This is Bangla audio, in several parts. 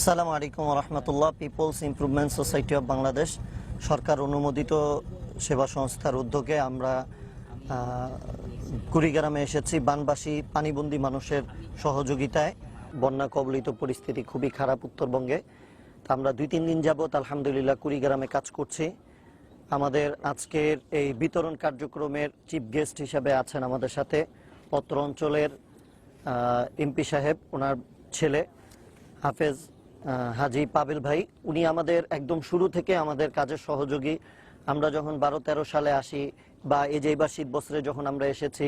আসসালামু আলাইকুম রহমতুল্লাহ people's improvement society of Bangladesh. সরকার অনুমোদিত সেবা সংস্থার উদ্যোগে আমরা কুড়িগ্রামে এসেছি বানবাসী, পানিবন্দি মানুষের সহযোগিতায়। বন্যা কবলিত পরিস্থিতি খুবই খারাপ উত্তরবঙ্গে। আমরা দুই তিন দিন যাবত আলহামদুলিল্লাহ কুড়িগ্রামে কাজ করছি। আমাদের আজকের এই বিতরণ কার্যক্রমের চিফ গেস্ট হিসাবে আছেন আমাদের সাথে পত্র অঞ্চলের এমপি সাহেব, ওনার ছেলে হাফেজ হাজি পাবেল ভাই, উনি আমাদের একদম শুরু থেকে আমাদের কাজের সহযোগী। আমরা যখন বারো তেরো সালে আসি বা এই যে এবার শীত বছরে যখন আমরা এসেছি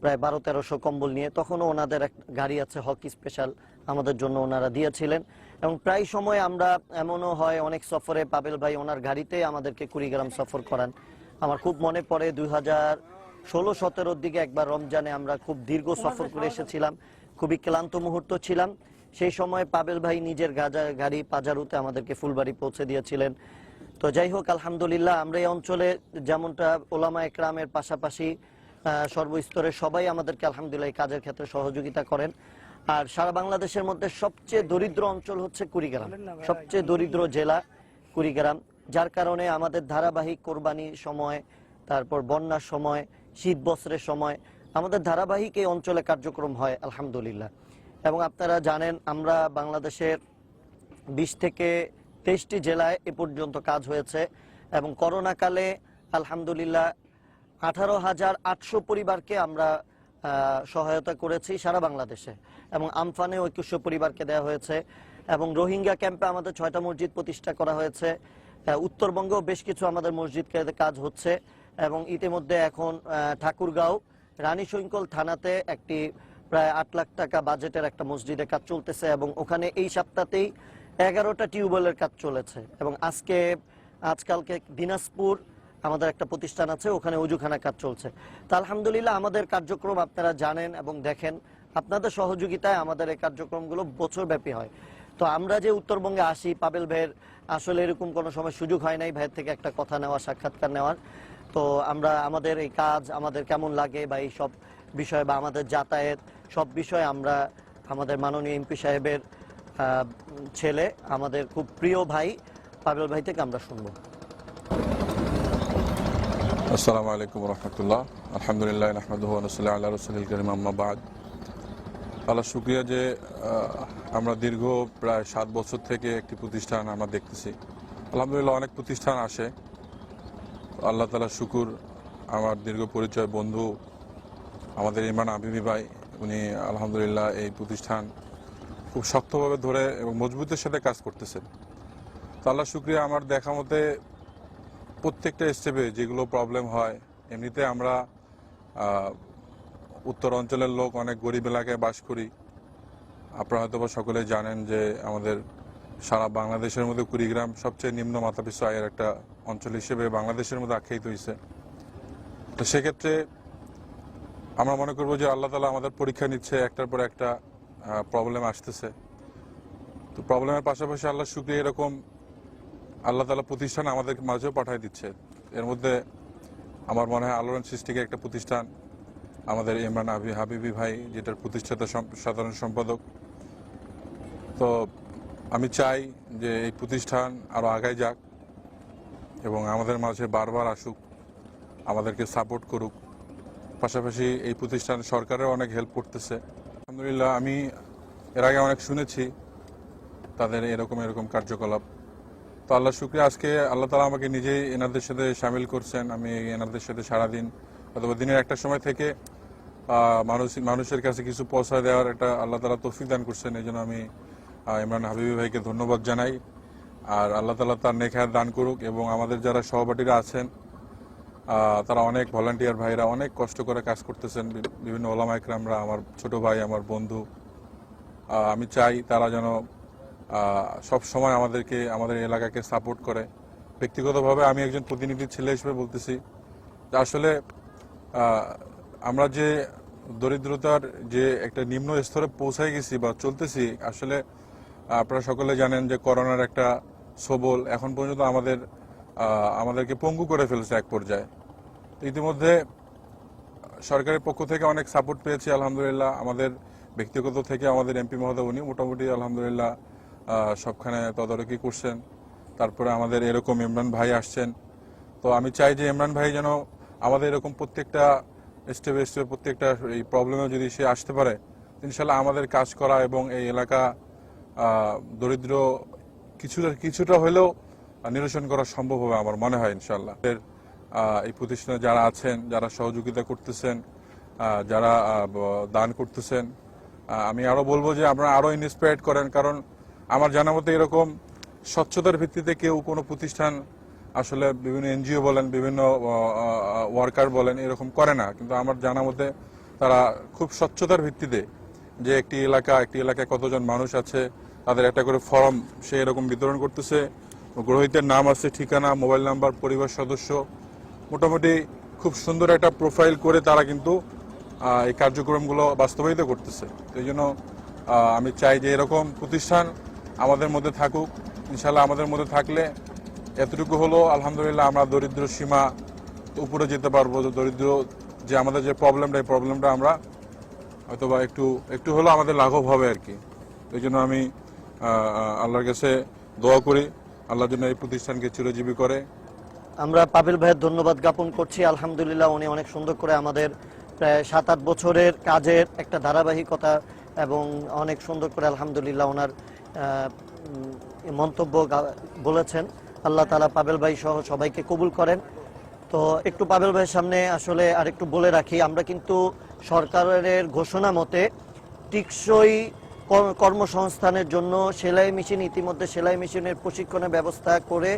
প্রায় বারো তেরোশো কম্বল নিয়ে, তখনও ওনাদের এক গাড়ি আছে হকি স্পেশাল, আমাদের জন্য ওনারা দিয়েছিলেন। এবং প্রায় সময় আমরা, এমনও হয়, অনেক সফরে পাবেল ভাই ওনার গাড়িতে আমাদেরকে কুড়িগ্রাম সফর করান। আমার খুব মনে পড়ে, দুই হাজার ষোলো, সতেরোর দিকে একবার রমজানে আমরা খুব দীর্ঘ সফর করে এসেছিলাম। খুবই ক্লান্ত মুহূর্ত ছিলাম। সেই সময় পাবেল ভাই নিজের গাজা গাড়ি পাজারুতে আমাদেরকে ফুলবাড়ি পৌঁছে দিয়েছিলেন। তো যাই হোক আলহামদুলিল্লাহ আমরা এই অঞ্চলে যেমনটা ওলামা একরামের পাশাপাশি আহ, সর্বস্তরের সবাই আমাদেরকে আলহামদুলিল্লাহ এই কাজের ক্ষেত্রে সহযোগিতা করেন। আর সারা বাংলাদেশের মধ্যে সবচেয়ে দরিদ্র অঞ্চল হচ্ছে কুড়িগ্রাম। সবচেয়ে দরিদ্র জেলা কুড়িগ্রাম যার কারণে আমাদের ধারাবাহিক কোরবানির সময় তারপর বন্যার সময় শীত বস্ত্রের সময় আমাদের ধারাবাহিক এই অঞ্চলে কার্যক্রম হয় আলহামদুলিল্লাহ। এবং আপনারা জানেন, আমরা বাংলাদেশের বিশ থেকে তেইশটি জেলায় এ পর্যন্ত কাজ হয়েছে এবং করোনাকালে আলহামদুলিল্লাহ আঠারো হাজার আটশো পরিবারকে আমরা সহায়তা করেছি সারা বাংলাদেশে এবং আমফানে ঐক্যস্য পরিবারকে দেওয়া হয়েছে এবং রোহিঙ্গা ক্যাম্পে আমাদের ছয়টা মসজিদ প্রতিষ্ঠা করা হয়েছে। উত্তরবঙ্গেও বেশ কিছু আমাদের মসজিদ কাজ হচ্ছে এবং ইতিমধ্যে এখন ঠাকুরগাঁও রানী শৈঙ্কল থানাতে একটি প্রায় আট লাখ টাকা বাজেটের একটা মসজিদে কাজ চলতেছে এবং ওখানে এই সপ্তাহতেই এগারোটা টিউবওয়েলের কাজ চলেছে এবং আজকে, আজকালকে দিনাজপুর আমাদের একটা প্রতিষ্ঠান আছে, ওখানে উজুখানা কাজ চলছে। তা আলহামদুলিল্লাহ আমাদের কার্যক্রম আপনারা জানেন এবং দেখেন, আপনাদের সহযোগিতায় আমাদের এই কার্যক্রমগুলো বছর ব্যাপী হয়। তো আমরা যে উত্তরবঙ্গে আসি, পাবেল ভাইয়ের আসলে এরকম কোনো সময় সুযোগ হয় নাই ভাইয়ের থেকে একটা কথা নেওয়া, সাক্ষাৎকার নেওয়ার। তো আমরা আমাদের এই কাজ, আমাদের কেমন লাগে বা এই সব বিষয় বা আমাদের যাতায়াত সব বিষয়ে আমরা আমাদের মাননীয় এমপি সাহেবের ছেলে, আমাদের খুব প্রিয় ভাই পাবেল ভাই থেকে আমরা শুনব। আসসালামু আলাইকুম রহমতুল্লাহ। আলহামদুলিল্লাহ আহমদুহ নসল্লাহ আল্লাহ রসুল করিম আম্মাবাদ আল্লাহ শুক্রিয়া যে আমরা দীর্ঘ প্রায় সাত বছর থেকে একটি প্রতিষ্ঠান আমরা দেখতেছি। আলহামদুলিল্লাহ অনেক প্রতিষ্ঠান আসে। আল্লাহ তালা শুকুর, আমার দীর্ঘ পরিচয় বন্ধু, আমাদের ইমান আবিবি ভাই উনি, আলহামদুলিল্লাহ, এই প্রতিষ্ঠান খুব শক্তভাবে ধরে এবং মজবুতের সাথে কাজ করতেছেন। তো আল্লাহ শুক্রিয়া, আমার দেখা মতে প্রত্যেকটা স্টেপে যেগুলো প্রবলেম হয়, এমনিতে আমরা উত্তর অঞ্চলের লোক, অনেক গরিব এলাকায় বাস করি। আপনারা হয়তো বা সকলে জানেন যে আমাদের সারা বাংলাদেশের মধ্যে কুড়িগ্রাম সবচেয়ে নিম্ন মাথাপিছু আয়ের একটা অঞ্চল হিসেবে বাংলাদেশের মধ্যে আখ্যায়িত হয়েছে তো সেক্ষেত্রে আমরা মনে করব যে আল্লাহ তালা আমাদের পরীক্ষা নিচ্ছে, একটার পর একটা প্রবলেম আসতেছে। তো প্রবলেমের পাশাপাশি আল্লাহ শুক্রিয়া, এরকম আল্লাহ তালা প্রতিষ্ঠান আমাদের মাঝেও পাঠিয়ে দিচ্ছে। এর মধ্যে আমার মনে হয় আলোড়ন সৃষ্টিকে একটা প্রতিষ্ঠান আমাদের ইমরান আবি, হাবিবি ভাই, যেটার প্রতিষ্ঠাতা সাধারণ সম্পাদক। তো আমি চাই যে এই প্রতিষ্ঠান আরও আগায় যাক এবং আমাদের মাঝে বারবার আসুক, আমাদেরকে সাপোর্ট করুক। পাশাপাশি এই প্রতিষ্ঠান সরকারের অনেক হেল্প করতেছে। আলহামদুলিল্লাহ, আমি এর আগে অনেক শুনেছি তাদের এরকম এরকম কার্যকলাপ। তো আল্লাহ শুক্রিয়া, আজকে আল্লাহ তালা আমাকে নিজেই এনাদের সাথে সামিল করছেন। আমি এনাদের সাথে সারাদিন অথবা দিনের একটা সময় থেকে মানুষ, মানুষের কাছে কিছু পৌঁছায় দেওয়ার একটা আল্লাহ তালা তৌফিক দান করছেন। এই জন্য আমি ইমরান হাবিবি ভাইকে ধন্যবাদ জানাই। আর আল্লাহ তালা তার নেখায় দান করুক এবং আমাদের যারা সহপাঠীরা আছেন তারা অনেক ভলান্টিয়ার ভাইরা অনেক কষ্ট করে কাজ করতেছেন। বিভিন্ন ওলামা একরামরা, আমার ছোট ভাই, আমার বন্ধু। আমি চাই তারা যেন সব সময় আমাদেরকে, আমাদের এলাকাকে সাপোর্ট করে। ব্যক্তিগতভাবে আমি একজন প্রতিনিধি ছেলে হিসেবে বলতেছি, যে আসলে আমরা যে দরিদ্রতার যে একটা নিম্ন স্তরে পৌঁছায় গেছি বা চলতেছি, আসলে, আপনারা সকলে জানেন যে করোনার একটা সবল এখন পর্যন্ত আমাদের আমাদেরকে পঙ্গু করে ফেলছে এক পর্যায়ে। ইতিমধ্যে সরকারের পক্ষ থেকে অনেক সাপোর্ট পেয়েছি, আলহামদুলিল্লাহ। আমাদের ব্যক্তিগত থেকে আমাদের এমপি মহোদয়, উনি মোটামুটি আলহামদুলিল্লাহ সবখানে তদারকি করছেন। তারপরে আমাদের এরকম ইমরান ভাই আসছেন। তো আমি চাই যে ইমরান ভাই যেন আমাদের এরকম প্রত্যেকটা স্টেপে স্টেপে প্রত্যেকটা এই প্রবলেমে যদি সে আসতে পারে ইনশাল্লাহ আমাদের কাজ করা এবং এই এলাকা দরিদ্র কিছুটা কিছুটা হলেও নিরসন করা সম্ভব হবে আমার মনে হয় ইনশাল্লাহ এই প্রতিষ্ঠানে যারা আছেন, যারা সহযোগিতা করতেছেন যারা দান করতেছেন আমি আরও বলব যে আপনারা আরও ইন্সপায়ার্ড করেন, কারণ আমার জানা মতে এরকম স্বচ্ছতার ভিত্তিতে কেউ কোনো প্রতিষ্ঠান আসলে বিভিন্ন এনজিও বলেন, বিভিন্ন ওয়ার্কার বলেন, এরকম করে না। কিন্তু আমার জানা মতে তারা খুব স্বচ্ছতার ভিত্তিতে যে একটি এলাকা, একটি এলাকায় কতজন মানুষ আছে, তাদের একটা করে ফর্ম সে এরকম বিতরণ করতেছে। গ্রহীতের নাম আছে, ঠিকানা, মোবাইল নাম্বার, পরিবার সদস্য। মোটামুটি খুব সুন্দর একটা প্রোফাইল করে তারা কিন্তু এই কার্যক্রমগুলো বাস্তবায়িত করতেছে। এই জন্য আমি চাই যে এরকম প্রতিষ্ঠান আমাদের মধ্যে থাকুক। ইনশাল্লাহ আমাদের মধ্যে থাকলে এতটুকু হলো, আলহামদুলিল্লাহ আমরা দরিদ্র সীমা উপরে যেতে পারব। দরিদ্র যে আমাদের যে প্রবলেমটা, এই প্রবলেমটা আমরা হয়তোবা একটু একটু হলেও আমাদের লাঘব হবে আর কি। এই জন্য আমি আল্লাহর কাছে দোয়া করি। আল্লাহ যেন এই প্রতিষ্ঠানকে চিরজীবী করে। আমরা পাবেল ভাইয়ের ধন্যবাদ জ্ঞাপন করছি। আলহামদুলিল্লাহ উনি অনেক সুন্দর করে আমাদের প্রায় সাত, আট বছরের কাজের একটা ধারাবাহিকতা এবং অনেক সুন্দর করে আলহামদুলিল্লাহ ওনার মন্তব্য বলেছেন। আল্লাহ তালা পাবেল ভাই সহ সবাইকে কবুল করেন। তো একটু পাবেল ভাইয়ের সামনে আসলে আর একটু বলে রাখি, আমরা কিন্তু সরকারের ঘোষণা মতে টিকসই কর্মসংস্থানের জন্য সেলাই মেশিন, ইতিমধ্যে সেলাই মেশিনের প্রশিক্ষণের ব্যবস্থা করে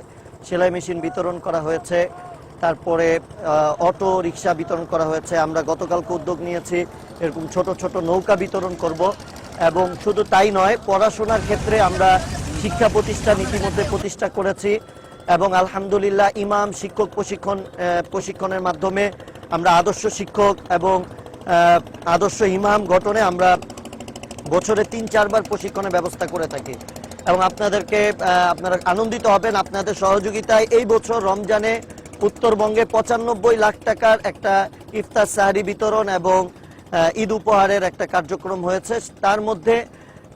সেলাই মেশিন বিতরণ করা হয়েছে। তারপরে অটো রিক্সা বিতরণ করা হয়েছে। আমরা গতকালকে উদ্যোগ নিয়েছি, এরকম ছোট ছোট নৌকা বিতরণ করব। এবং শুধু তাই নয়, পড়াশোনার ক্ষেত্রে আমরা শিক্ষা প্রতিষ্ঠান ইতিমধ্যে প্রতিষ্ঠা করেছি এবং আলহামদুলিল্লাহ ইমাম, শিক্ষক প্রশিক্ষণ প্রশিক্ষণের মাধ্যমে আমরা আদর্শ শিক্ষক এবং আদর্শ ইমাম গঠনে আমরা বছরে তিন, চারবার প্রশিক্ষণের ব্যবস্থা করে থাকি। এবং আপনাদেরকে আপনারা আনন্দিত হবেন আপনাদের সহযোগিতায় এই বছর রমজানে উত্তরবঙ্গে পঁচানব্বই লাখ টাকার একটা ইফতার সাহারি বিতরণ এবং ঈদ উপহারের একটা কার্যক্রম হয়েছে। তার মধ্যে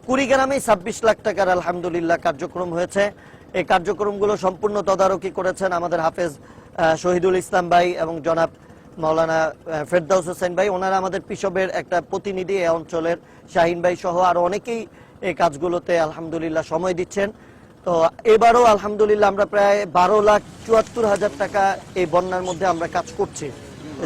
কুড়িগ্রামে ছাব্বিশ লাখ টাকার আলহামদুলিল্লাহ কার্যক্রম হয়েছে। এই কার্যক্রমগুলো সম্পূর্ণ তদারকি করেছেন আমাদের হাফেজ শহীদুল ইসলাম ভাই এবং জনাব মাওলানা আহ, ফেরদাউস হোসেন ভাই ওনারা আমাদের পিসবের একটা প্রতিনিধি এই অঞ্চলের শাহিন ভাই সহ আরও অনেকেই এই কাজগুলোতে আলহামদুলিল্লাহ সময় দিচ্ছেন। তো এবারও আলহামদুলিল্লাহ আমরা প্রায় বারো লাখ চুয়াত্তর হাজার টাকা এই বন্যার মধ্যে আমরা কাজ করছি।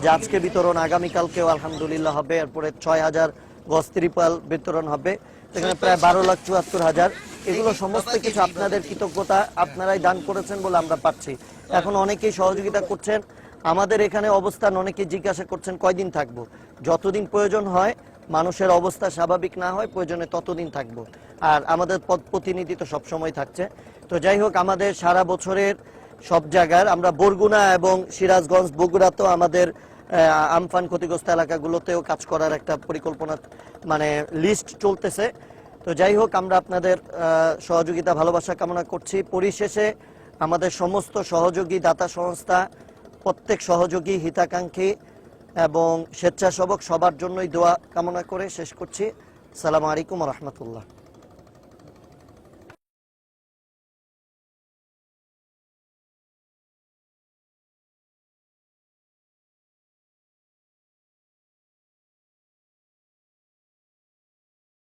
যে আজকে বিতরণ আগামীকালকেও আলহামদুলিল্লাহ হবে এরপরে ছয় হাজার গজ ত্রিপাল বিতরণ হবে। সেখানে প্রায় বারো লাখ চুয়াত্তর হাজার। এগুলো সমস্ত কিছু আপনাদের কৃতজ্ঞতা আপনারাই দান করেছেন বলে আমরা পাচ্ছি এখন অনেকেই সহযোগিতা করছেন। আমাদের এখানে অবস্থান অনেকে জিজ্ঞাসা করছেন, কয়দিন থাকব? যতদিন প্রয়োজন হয়, মানুষের অবস্থা স্বাভাবিক না হয়, প্রয়োজনে ততদিন থাকব। আর আমাদের পদ প্রতিনিধি তো সবসময় থাকছে। তো যাই হোক, আমাদের সারা বছরের সব জায়গার আমরা বরগুনা এবং সিরাজগঞ্জ বগুড়াতেও আমাদের আমফান ক্ষতিগ্রস্ত এলাকাগুলোতেও কাজ করার একটা পরিকল্পনা মানে লিস্ট চলতেছে। তো যাই হোক, আমরা আপনাদের সহযোগিতা, ভালোবাসা কামনা করছি। পরিশেষে আমাদের সমস্ত সহযোগী, দাতা সংস্থা প্রত্যেক সহযোগী হিতাকাঙ্ক্ষী এবং স্বেচ্ছাসেবক সবার জন্যই দোয়া কামনা করে শেষ করছি। সালাম আলাইকুম রহমতুল্লাহ।